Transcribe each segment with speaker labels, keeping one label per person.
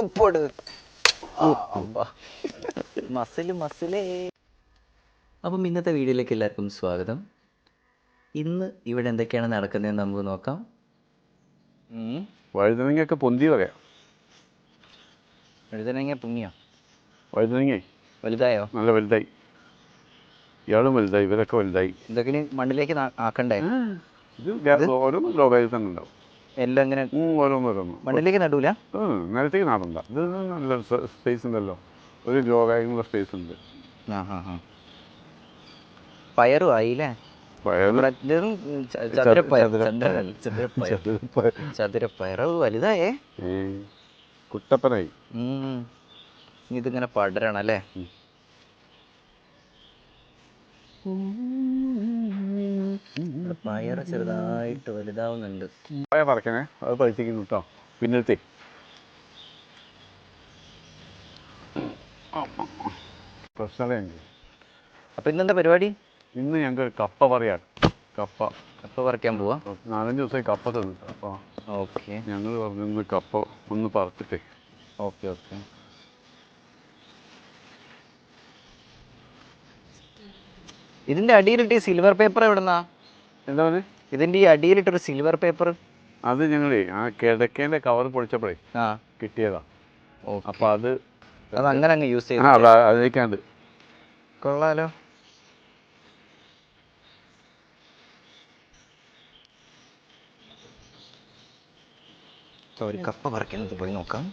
Speaker 1: ഒപ്പോട് muscle മസിലേ അപ്പം ഇന്നത്തെ വീഡിയോയിലേക്ക് എല്ലാവർക്കും സ്വാഗതം. ഇന്ന് ഇവിടെ എന്തൊക്കെയാണ് നടക്കുന്നതെന്ന് നമുക്ക് നോക്കാം.
Speaker 2: വഴുതനങ്ങയൊക്കെ പൊന്തി പറയാം
Speaker 1: വഴുതനങ്ങ പൊങ്ങിയോ?
Speaker 2: വഴുതനങ്ങ.
Speaker 1: വലുതായോ?
Speaker 2: നല്ല വലുതായി. ഇയാളും വലുതായി ഇവരൊക്കെ വലുതായി.
Speaker 1: ഇതൊക്കെ മണ്ണിലേക്ക് ആക്കണ്ടേ?
Speaker 2: ഇത് ഓരോ ഓരോന്നും
Speaker 1: എല്ലാം ഇങ്ങനെ മണ്ണിലേക്ക് നടൂല?
Speaker 2: നിലത്തേക്ക് നടണ്ട ഇത് നല്ല സ്പേസ് ഉണ്ടല്ലോ. ഒരു സ്പേസ് ഉണ്ട്.
Speaker 1: പയറും ആയില്ലേ? ചതുരപ്പയർ. വലുതായേ?
Speaker 2: കുട്ടപ്പനായി.
Speaker 1: ഇതിങ്ങനെ പടരണം അല്ലേ? പയറ് ചെറുതായിട്ട് വലുതാവുന്നുണ്ട്.
Speaker 2: പയർ പറക്കണേ അത് പഴുത്തിക്കുന്നു കേട്ടോ പിന്നത്തെ പ്രശ്നമുണ്ട്
Speaker 1: അപ്പൊ ഇന്നെന്താ പരിപാടി?
Speaker 2: ഇന്ന് ഞങ്ങൾക്ക് കപ്പ പറയാം കപ്പ.
Speaker 1: കപ്പ പറിക്കാൻ പോവാ?
Speaker 2: നാലഞ്ച് ദിവസമായി കപ്പ തന്നു. അപ്പോൾ
Speaker 1: ഓക്കെ.
Speaker 2: ഞങ്ങൾ പറഞ്ഞു കപ്പ ഒന്ന് പറത്തിട്ടേ
Speaker 1: ഓക്കെ ഓക്കെ. ഇതിന്റെ അടിയിലിട്ട് സിൽവർ പേപ്പർ എവിടെന്നാ?
Speaker 2: എന്താ പറയുക
Speaker 1: ഇതിന്റെ ഈ അടിയിലിട്ടൊരു സിൽവർ പേപ്പർ
Speaker 2: അത് ഞങ്ങളേ ആ കിഴക്കേന്റെ കവർ പൊളിച്ചപ്പോഴേ
Speaker 1: ആ.
Speaker 2: കിട്ടിയതാ. അപ്പോൾ അത്
Speaker 1: അത് അങ്ങനെ അങ്ങ് യൂസ് ചെയ്തു
Speaker 2: ആ അതിലേക്കാണ്ട്.
Speaker 1: കൊള്ളാലോ. ഒരു കപ്പ പറിക്കുന്നത് പോയി നോക്കാം.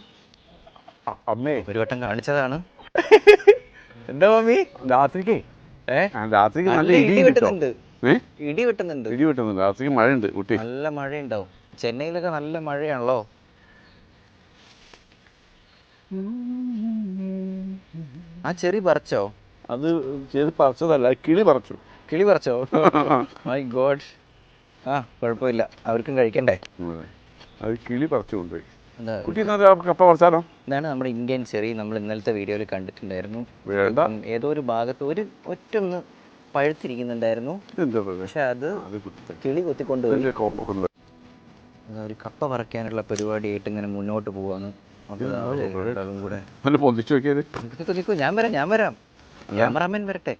Speaker 2: അമ്മേ.
Speaker 1: ഒരു വട്ടം കാണിച്ചതാണ്. എന്താ മമ്മി?
Speaker 2: രാത്രിക്ക്
Speaker 1: ഏ?
Speaker 2: ആ, രാത്രിക്ക് നല്ല ഇടി
Speaker 1: ഇടി
Speaker 2: കിട്ടോ.
Speaker 1: വെട്ടുന്നുണ്ട്
Speaker 2: ഏ
Speaker 1: ഇടി വെട്ടുന്നുണ്ട്.
Speaker 2: ഇടി വെട്ടുന്നുണ്ട്. രാത്രിക്ക് മഴയുണ്ട് കുട്ടി
Speaker 1: നല്ല മഴയുണ്ടാവും. ചെന്നൈയിലൊക്കെ നല്ല മഴയാണല്ലോ. ആ ചെറി പറിച്ചോ?
Speaker 2: അത് ചെറി പറിച്ചതല്ല കിളി പറിച്ചു.
Speaker 1: കിളി പറിച്ചോ? മൈ ഗോഡ് ആ കുഴപ്പമില്ല. അവർക്കും കഴിക്കണ്ടേ.
Speaker 2: അത്. കിളി പറിച്ചു കൊണ്ടുപോയി. കുട്ടി കപ്പ പറിച്ചാലോ?
Speaker 1: ഇതാണ് നമ്മുടെ ഇന്ത്യൻ ചെറി. നമ്മൾ ഇന്നലത്തെ വീഡിയോയിൽ കണ്ടിട്ടുണ്ടായിരുന്നു. ഏതോ ഒരു ഭാഗത്ത് ഒരു ഒറ്റൊന്ന് പഴുത്തിരിക്കുന്നുണ്ടായിരുന്നു. പക്ഷെ അത് കിളി കൊത്തിക്കൊണ്ട് ഒരു കപ്പ പറക്കാനുള്ള പരിപാടിയായിട്ട് ഇങ്ങനെ മുന്നോട്ട് പോവാന്ന്. ഞാൻ വരാം ഞാൻ വരാം. ക്യാമറാമാൻ വരട്ടെ.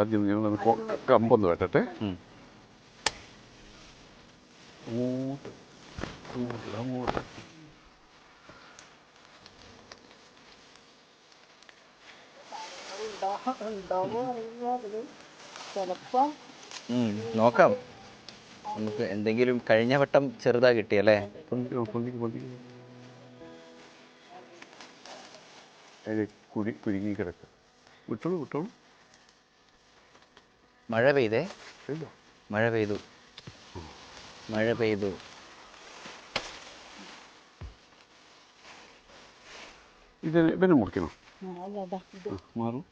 Speaker 2: ആദ്യം ഞങ്ങൾ കമ്പൊന്ന് വെട്ടട്ടെ.
Speaker 1: ഉം. നോക്കാം. നമുക്ക് എന്തെങ്കിലും കഴിഞ്ഞ വട്ടം ചെറുതാ കിട്ടിയല്ലേ?
Speaker 2: പൊന്തിക്കോ പൊന്തിക്കോ പൊന്തിക്കോ അതിൽ കുടി കുരുങ്ങി കിടക്കുക വിട്ടോളൂ വിട്ടോളൂ.
Speaker 1: മഴ പെയ്തേ?
Speaker 2: ഇല്ല
Speaker 1: മഴ പെയ്തു. മഴ പെയ്തു.
Speaker 2: ഇതിന് ഇവനെ മുറിക്കണം? ഇത് മാറും.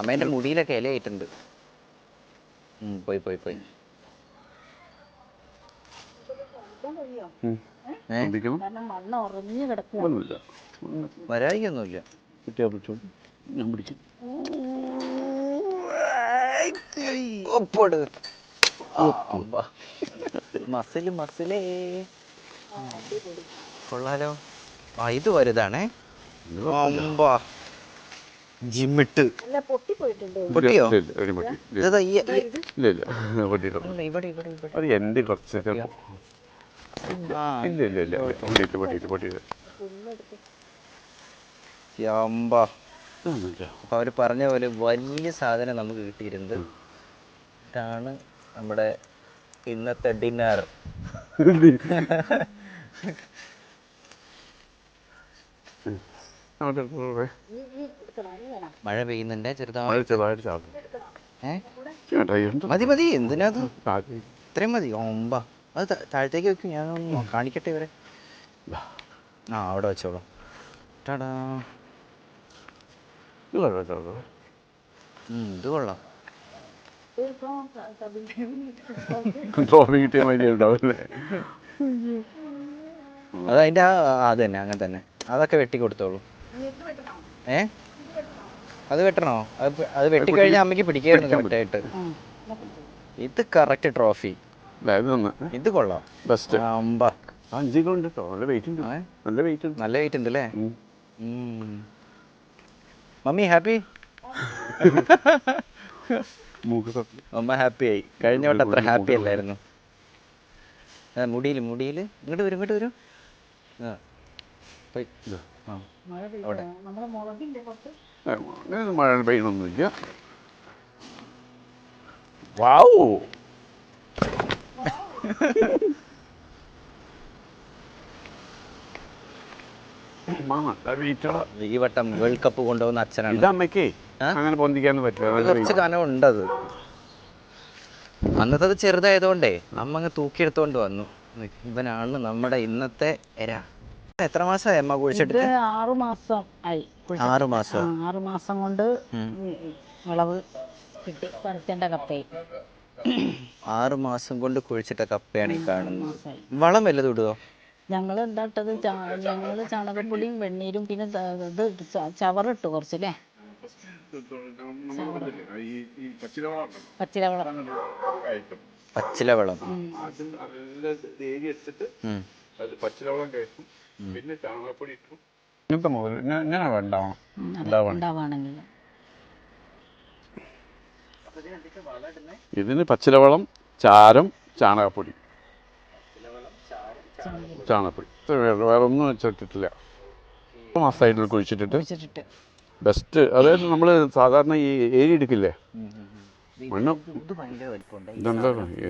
Speaker 1: അമ്മേന്റെ മുടിയിലൊക്കെ ഇലയായിട്ടുണ്ട്. ഉം, പോയി പോയി പോയി.
Speaker 2: ഞാൻ പിടിക്കും
Speaker 1: ഒപ്പോട് മസിൽ മസിലേ. കൊള്ളാലോ. ആ ഇത് വലുതാണേ. അമ്പാ. ജിമ്മിട്ട്. പൊട്ടിയോ?
Speaker 2: ഇല്ല, ഇല്ല. ഇല്ല, അത് കുറച്ച് പൊട്ടിയിട്ട് പൊട്ടിയിട്ട് പൊട്ടിയിട്ട്.
Speaker 1: അപ്പൊ അവർ പറഞ്ഞ പോലെ വലിയ സാധനം നമുക്ക് കിട്ടിയിരുന്നത് ഇതാണ് നമ്മുടെ ഇന്നത്തെ ഡിന്നർ
Speaker 2: അവിടെ പോരെ.
Speaker 1: മഴ പെയ്യുന്നുണ്ട്
Speaker 2: ചെറുതായിട്ട്
Speaker 1: മതി മതി എന്തിനാ. ഇത്രയും മതി. ഒമ്പ. അത് താഴത്തേക്ക് വെക്കും. ഞാൻ കാണിക്കട്ടെ ഇവരെ. ആ അവിടെ വെച്ചോളാം. ടാടാ.
Speaker 2: ഇത് കൊള്ളാം, കിട്ടിയ
Speaker 1: ആ അത് തന്നെ അങ്ങനെ തന്നെ. അതൊക്കെ വെട്ടി കൊടുത്തോളൂ. ഏ? അത് വെട്ടണോ? അത് വെട്ടിക്കഴിഞ്ഞാൽ അമ്മയ്ക്ക് പിടിക്കായിരുന്നു കറക്റ്റായിട്ട് ഇത് കറക്റ്റ് ട്രോഫി ഇത് കൊള്ളാം.
Speaker 2: ബെസ്റ്റ്
Speaker 1: അമ്പ.
Speaker 2: അഞ്ച് കിലോ ഉണ്ട് കേട്ടോ നല്ല വെയിറ്റ് ഉണ്ട്. നല്ല വെയിറ്റ് ഉണ്ട്.
Speaker 1: നല്ല വെയിറ്റ് ഉണ്ട് അല്ലേ. Mummy happy? അമ്മ ഹാപ്പി ആയി. കഴിഞ്ഞ വട്ടം അത്ര ഹാപ്പി അല്ലായിരുന്നു. മുടിയിൽ മുടിയിൽ ഇങ്ങോട്ട് വരും ഇങ്ങോട്ട് വരും. ആ. പോയി. അവിടെ.
Speaker 2: അങ്ങനെ മഴ പെയ്യണമൊന്നുമില്ല വാവു
Speaker 1: ഈ വട്ടം വേൾഡ് കപ്പ് കൊണ്ടുപോകുന്ന അച്ഛനാണ്.
Speaker 2: ഇത് അമ്മയ്ക്കേ അങ്ങനെ പറ്റില്ല.
Speaker 1: കുറച്ച്
Speaker 2: weight.
Speaker 1: കനം ഉണ്ടത് അന്നത്തെ അത് ചെറുതായതുകൊണ്ടേ നമ്മങ്ങ് തൂക്കിയെടുത്തോണ്ട് വന്നു. ഇവനാണ് നമ്മുടെ ഇന്നത്തെ എര. എത്ര മാസമായി അമ്മ
Speaker 3: കുഴിച്ചെടുത്ത്?
Speaker 1: കുഴിച്ചിട്ട്
Speaker 3: ആറു മാസം ആയി
Speaker 1: ആറു മാസം.
Speaker 3: ആറു മാസം കൊണ്ട് വിളവ് കിട്ടി പറിക്കേണ്ട കപ്പയായി.
Speaker 1: ആറു മാസം കൊണ്ട് കുഴിച്ചിട്ട കപ്പയാണ് ഈ കാണുന്നത്. വളം വല്ലതും ഇടുവോ?
Speaker 3: ഞങ്ങൾ എന്താട്ടത് ഞങ്ങൾ ചാണകപ്പൊടിയും വെണ്ണീരും പിന്നെ ഇത് ചവറിട്ടു കുറച്ചല്ലേ? പച്ചിലവളം.
Speaker 1: പച്ചില വളം
Speaker 3: ഉം.
Speaker 2: പിന്നെ ചാണകപ്പൊടി ഇട്ടു
Speaker 3: ഉം, അതെ,
Speaker 2: ഉണ്ടാവണം.
Speaker 3: ഉണ്ടാവുകയാണെങ്കിൽ
Speaker 2: ഇതിന് പച്ചിലവളം ചാരം ചാണകപ്പൊടി. ചാണകപ്പൊടി. ഇത് വേറെ ഒന്നും വെച്ചിട്ടില്ല സൈഡിൽ കുഴിച്ചിട്ടിട്ട്.
Speaker 3: വെച്ചിട്ടിട്ട്
Speaker 2: ബെസ്റ്റ് അതായത് നമ്മൾ സാധാരണ ഈ ഏരി എടുക്കില്ലേ? മണ്ണ്.
Speaker 1: ഇത് ഭയങ്കര വലിപ്പമുണ്ട്.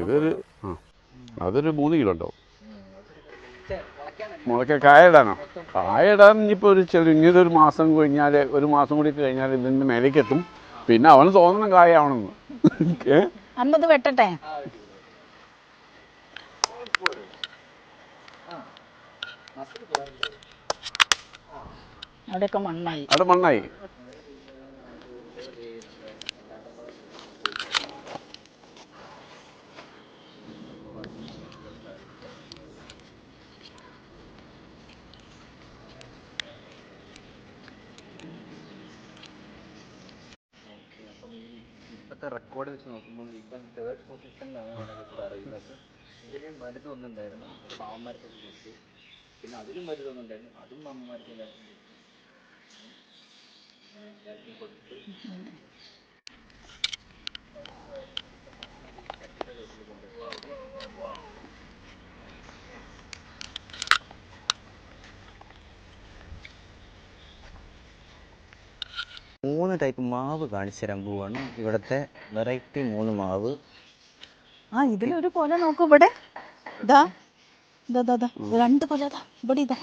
Speaker 2: ഇതൊരു ആ. അതൊരു മൂന്ന് കിലോ ഉണ്ടാവും. മുളയ്ക്ക കായ കായടാൻ ഇനിയിപ്പോൾ ഒരു ചെറിയ ഒരു മാസം കഴിഞ്ഞാൽ ഒരു മാസം കൂടി കഴിഞ്ഞാൽ ഇതിന്റെ മേലേക്ക് എത്തും പിന്നെ അവന് തോന്നണം കായാവണമെന്ന്
Speaker 3: അമ്മത് വെട്ടട്ടെ. അവിടെയൊക്കെ മണ്ണായി.
Speaker 2: അവിടെ മണ്ണായി.
Speaker 1: റെക്കോർഡ് വെച്ച് നോക്കുമ്പോൾ ഇപ്പം തേർഡ് പൊസിഷനിലാണ് പറയുന്നത്. ഇതിന് മരുന്നൊന്നുണ്ടായിരുന്നു പാവന്മാർക്ക് കൊടുത്തു പിന്നെ അതിലും വലുതൊന്നുണ്ടായിരുന്നു. അതും. എല്ലാവർക്കും കൊടുത്തു മൂന്ന് ടൈപ്പ് മാവ് കാണിച്ചു തരാൻ പോവാണ്. ഇവിടുത്തെ വെറൈറ്റി മൂന്ന് മാവ്.
Speaker 3: ആ ഇതിലൊരു കൊല നോക്കൂ ഇവിടെ. ഇതാ ഇതാ ഇതാ, ഇതാ. രണ്ട് കൊല ഇതാ. ഇവിടെ ഇതാ.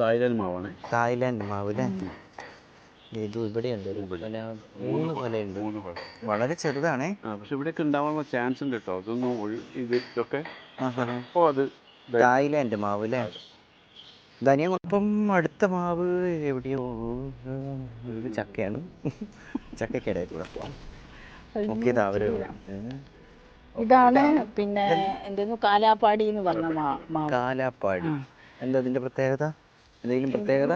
Speaker 2: തായ്ലാൻഡ് മാവാണ്.
Speaker 1: തായ്ലാൻഡ് മാവ് അല്ലേ ഇത് ഇവിടെയുണ്ട്. ഒരു കൊല മൂന്ന് കൊലയുണ്ട്
Speaker 2: മൂന്ന് പഴം
Speaker 1: വളരെ ചെറുതാണേ.
Speaker 2: പക്ഷെ ഇവിടെയൊക്കെ ഉണ്ടാവാനുള്ള ചാൻസ് ഉണ്ട് കേട്ടോ. അതൊന്നും ഇത് ഇതൊക്കെ അപ്പോൾ അത്
Speaker 1: തായ്ലാൻഡ് മാവ് അല്ലേ ധനിയ ഇപ്പം അടുത്ത മാവ് എവിടെയോ ഇത് ചക്കയാണ്. ചക്കയ്ക്കിടയിൽ കൂടെ പോവാം. അവർ
Speaker 3: ഇതാണ് പിന്നെ എന്തെന്ന് കാലാപ്പാടി എന്ന് പറഞ്ഞ മാവ്.
Speaker 1: കാലാപ്പാടി. എന്താ അതിന്റെ പ്രത്യേകത? എന്തെങ്കിലും പ്രത്യേകത?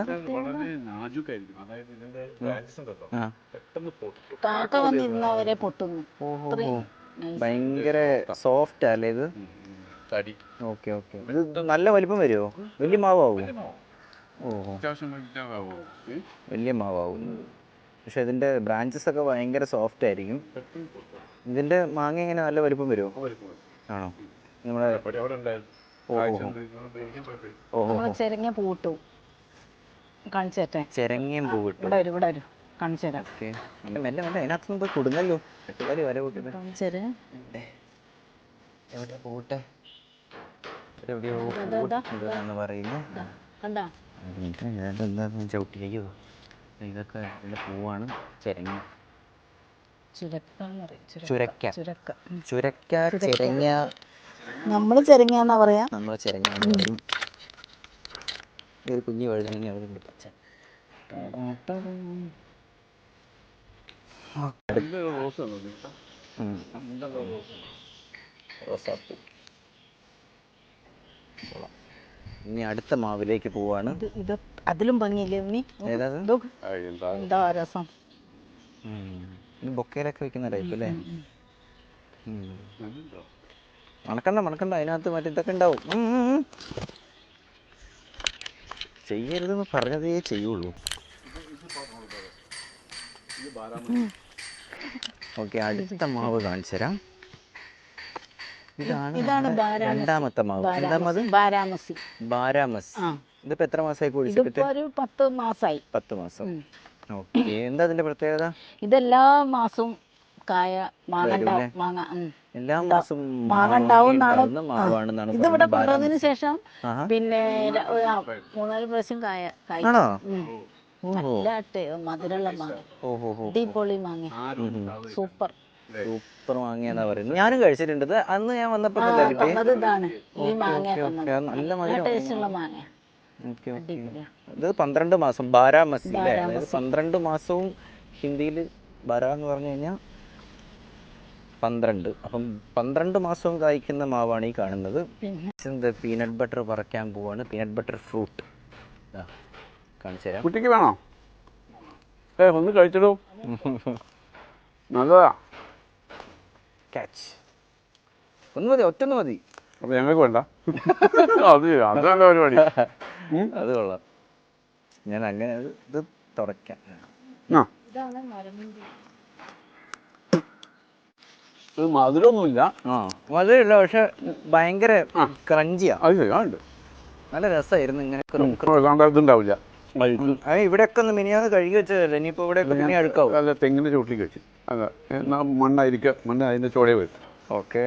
Speaker 3: കാക്ക വന്നിരുന്നവരെ പൊട്ടുന്നു.
Speaker 1: ഓഹോ ഭയങ്കര സോഫ്റ്റ് അല്ലേ ഇത്?
Speaker 2: തടി.
Speaker 1: Okay okay. ഇത് നല്ല വലിപ്പം വരുമോ വലിയ മാവാവോ?
Speaker 2: ഓ
Speaker 1: വലിയ മാവാവും? പക്ഷെ ഇതിന്റെ ബ്രാഞ്ചസ് ഒക്കെ ഭയങ്കര സോഫ്റ്റ് ആയിരിക്കും. ഇതിന്റെ മാങ്ങ എങ്ങനെ നല്ല വലിപ്പം വരുമോ ആണോ? നമ്മളെ
Speaker 3: ചെരങ്ങ പൂട്ടു. കാണിച്ചു തരട്ടെ
Speaker 1: ചെരങ്ങയും പൂവിട്ടു.
Speaker 3: ഇവിടെ വരും ഇവിടെ വരും. കാണിച്ചു തരാം
Speaker 1: മെല്ലെ മെല്ലെ. അതിനകത്തുനിന്ന് പോയി കൊടുങ്ങല്ലോ. വരെ വര കൂട്ടുന്നത്
Speaker 3: കാണിച്ചു തരാം
Speaker 1: എവിടെ പോട്ടെ? എവിടെയോ എന്ന് പറയുന്നു.
Speaker 3: ഇതാ, കണ്ടാ
Speaker 1: ചവിട്ടിലേക്കോ ഇതൊക്കെ ഇതിന്റെ പൂവാണ്. ചെരങ്ങ.
Speaker 3: ചുരക്ക
Speaker 1: ചുരക്ക.
Speaker 3: ചുരക്ക. ഉം.
Speaker 1: ചുരക്ക ചെരങ്ങ.
Speaker 3: നമ്മൾ ചെരങ്ങാന്നാ പറയാ.
Speaker 1: നമ്മളെ ചെരങ്ങ ഒരു കുഞ്ഞു വഴുതനങ്ങ അവിടെ ഉണ്ട് പച്ച. റോസാപ്പൂ കൊള്ളാം. ഇനി അടുത്ത മാവിലേക്ക് പോവാണ്.
Speaker 3: ഇത് ഇത് അതിലും ഭംഗിയില്ലേ ഉണ്ണി? നോക്ക്.
Speaker 2: എന്താ?
Speaker 3: രസം.
Speaker 1: ഉം. ഇത് ബൊക്കയിലൊക്കെ വെക്കുന്ന ടൈപ്പ് അല്ലേ? ഉം. മണക്കണ്ട മണക്കണ്ട. അതിനകത്ത് മറ്റേ ഇതൊക്കെ ഉണ്ടാവും. ഉം, ഉം, ഉം. ചെയ്യരുതെന്ന് പറഞ്ഞതേ ചെയ്യുള്ളൂ. ഓക്കെ അടുത്ത മാവ് കാണിച്ചു തരാം ഇതാണ് രണ്ടാമത്തെ മാവ്. രണ്ടാമത്
Speaker 3: ബാരാമസി.
Speaker 1: ബാരാമസ് ഇതിപ്പോ എത്ര മാസമായി കുഴിച്ചിട്ട്
Speaker 3: ഒരു പത്ത് മാസായി.
Speaker 1: പത്ത് മാസം. എന്താ അതിന്റെ പ്രത്യേകത?
Speaker 3: ഇതെല്ലാ മാസവും കായ മാങ്ങ.
Speaker 1: എല്ലാ മാസവും
Speaker 3: മാങ്ങ ഉണ്ടാവുന്നാണ്
Speaker 1: ഉണ്ടാവുന്ന മാവാണെന്നാണ്
Speaker 3: ഇതിവിടെ
Speaker 1: പറയുന്നത്.
Speaker 3: കൊണ്ടുവന്നതിന് ശേഷം പിന്നെ മൂന്നാൽ പ്രാവശ്യം കായ കായ നല്ല മധുരമുള്ള മാങ്ങ. അടിപൊളി മാങ്ങ. സൂപ്പർ.
Speaker 1: സൂപ്പർ മാങ്ങയെന്നാ പറയുന്നത്. ഞാനും കഴിച്ചിട്ടുണ്ട്. അന്ന് ഞാൻ വന്നപ്പോ. നല്ല
Speaker 3: നല്ല
Speaker 1: മധുരം.
Speaker 3: മാങ്ങ
Speaker 1: ഓക്കെ ഓക്കെ. ഇത് പന്ത്രണ്ട് മാസം ബാരാമസി അതായത് പന്ത്രണ്ട് മാസവും ഹിന്ദിയിൽ ബര എന്ന് പറഞ്ഞു കഴിഞ്ഞാൽ പന്ത്രണ്ട്. അപ്പം പന്ത്രണ്ട് മാസവും കായ്ക്കുന്ന മാവാണ് ഈ കാണുന്നത്. എന്ത് പീനട്ട് ബട്ടർ പറക്കാൻ പോവാണ്. Peanut butter fruit. കാണിച്ചു തരാം.
Speaker 2: കുട്ടിക്ക് വേണോ? ഏ ഒന്ന് കഴിച്ചിടൂ. നല്ലതാ.
Speaker 1: ക്യാച്ച് ഒന്ന് മതി ഒറ്റ മതി.
Speaker 2: അപ്പൊ ഞങ്ങൾക്ക് വേണ്ട. അത് അത് നല്ല പരിപാടി.
Speaker 1: അത് കൊള്ളാം. ഞാൻ അങ്ങനെ ഇത് തുറക്കാം
Speaker 2: ആ. ഇത് മധുരമൊന്നുമില്ല.
Speaker 1: ആ മധുരമില്ല പക്ഷെ ഭയങ്കര ക്രഞ്ചിയാ
Speaker 2: അത് ശരി ഉണ്ട്.
Speaker 1: നല്ല രസമായിരുന്നു ഇങ്ങനെ
Speaker 2: ഇതുണ്ടാവില്ല.
Speaker 1: ഇവിടെയൊക്കെ ഒന്ന് മിനിയാന്ന് കഴുകി വെച്ചതല്ലേ? ഇനിയിപ്പോ ഇവിടെ പിന്നെ അഴുക്കാവും
Speaker 2: അല്ല തെങ്ങിന്റെ ചോട്ടിലേക്ക് വെച്ച്. അതെ എന്നാ മണ്ണായിരിക്കുക മണ്ണ് അതിന്റെ ചോടെ വരും
Speaker 1: ഓക്കെ.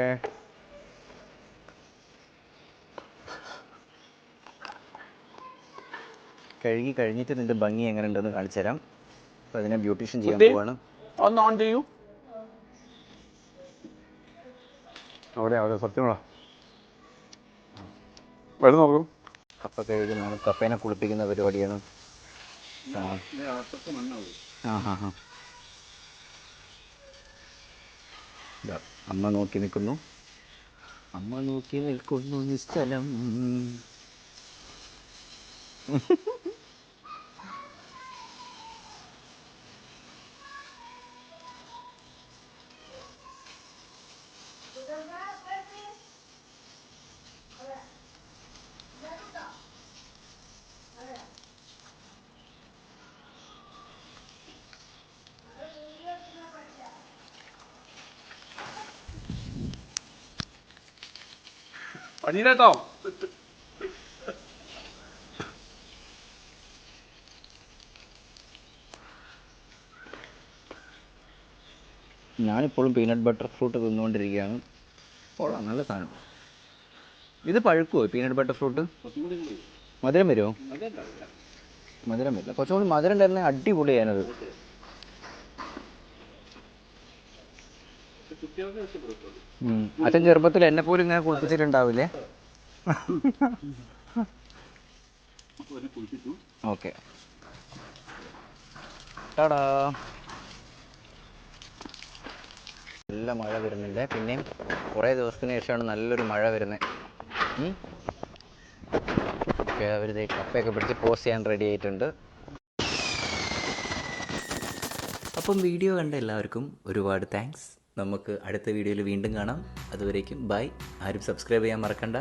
Speaker 1: കഴുകി കഴിഞ്ഞിട്ട് നിന്റെ ഭംഗി എങ്ങനെ ഉണ്ടെന്ന് കാണിച്ചു തരാം അപ്പൊ അതിനെ ബ്യൂട്ടീഷ്യൻ ചെയ്യാൻ? പോവാണ്.
Speaker 2: ഒന്ന് ഓൺ ചെയ്യൂ. അവിടെ അവിടെ സത്യമാണോ വെള്ളം നോക്കൂ
Speaker 1: കപ്പ നമ്മൾ കപ്പേനെ കുളിപ്പിക്കുന്ന പരിപാടിയാണ്. അമ്മ നോക്കി നിൽക്കുന്നു. അമ്മ നോക്കി നിൽക്കുന്നു നിശ്ചലം.
Speaker 2: പണീരട്ടോ
Speaker 1: ഞാനിപ്പോഴും പീനട്ട് ബട്ടർ ഫ്രൂട്ട് തിന്നുകൊണ്ടിരിക്കുകയാണ്. കൊള്ളാം നല്ല സാധനം. ഇത് പഴുക്കുമോ പീനട്ട് ബട്ടർ ഫ്രൂട്ട് മധുരം വരുമോ മധുരം വരില്ല. കുറച്ചും മധുരം ഉണ്ടായിരുന്നെ അടിപൊളിയാണത് ഉം. അച്ഛൻ ചെറുപ്പത്തിൽ എന്നെ പോലും ഇങ്ങനെ കുളിപ്പിച്ചിട്ടുണ്ടാവില്ലേ? ഓക്കെ. ടാടാ. നല്ല മഴ വരുന്നുണ്ട്. പിന്നെയും കുറേ ദിവസത്തിന് ശേഷമാണ് നല്ലൊരു മഴ വരുന്നത്. ഓക്കെ അവർ കപ്പയൊക്കെ പിടിച്ച് പോസ്റ്റ് ചെയ്യാൻ റെഡി ആയിട്ടുണ്ട്. അപ്പം വീഡിയോ കണ്ട എല്ലാവർക്കും ഒരുപാട് താങ്ക്സ് നമുക്ക് അടുത്ത വീഡിയോയിൽ വീണ്ടും കാണാം. അതുവരേക്കും ബൈ. ആരും സബ്സ്ക്രൈബ് ചെയ്യാൻ മറക്കണ്ട.